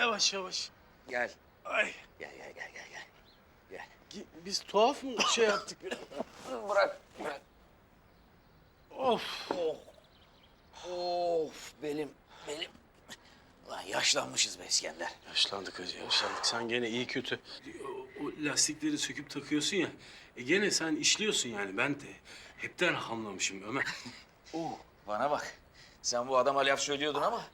Yavaş yavaş. Gel. Ay. Gel gel gel gel gel. Gel. gi- Biz tuhaf mı şey yaptık biraz? Bırak bırak. Of. Oh. Of belim belim. Lan yaşlanmışız be İskender. Yaşlandık hacı, yaşlandık. Sen gene iyi kötü. O, o lastikleri söküp takıyorsun ya. E gene sen işliyorsun yani. Ben de hepten hamlamışım Ömer. Oh bana bak. Sen bu adama laf söylüyordun ama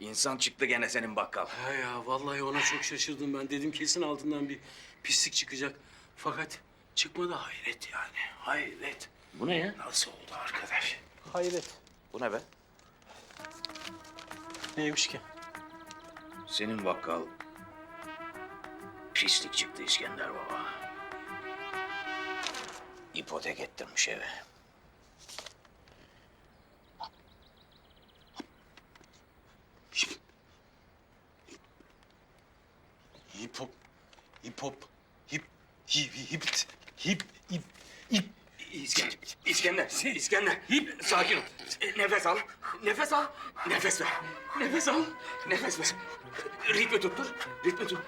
insan çıktı gene senin bakkal. Ha ya vallahi ona çok şaşırdım ben. Dedim kesin altından bir pislik çıkacak. Fakat çıkmadı hayret yani. Hayret. Bu ne ya? Nasıl oldu arkadaş? Hayret. Bu ne be? Neymiş ki? Senin bakkal pislik çıktı İskender baba. İpotek ettirmiş eve. Hip hop. Hip hop. Hip. Hip. Hip. Hip. Hip. Hip. İskender, İskender, İskender. Hip, sakin ol. Nefes al, nefes al, nefes ver. Nefes al, nefes ver. Ritmi tuttur, ritmi tut.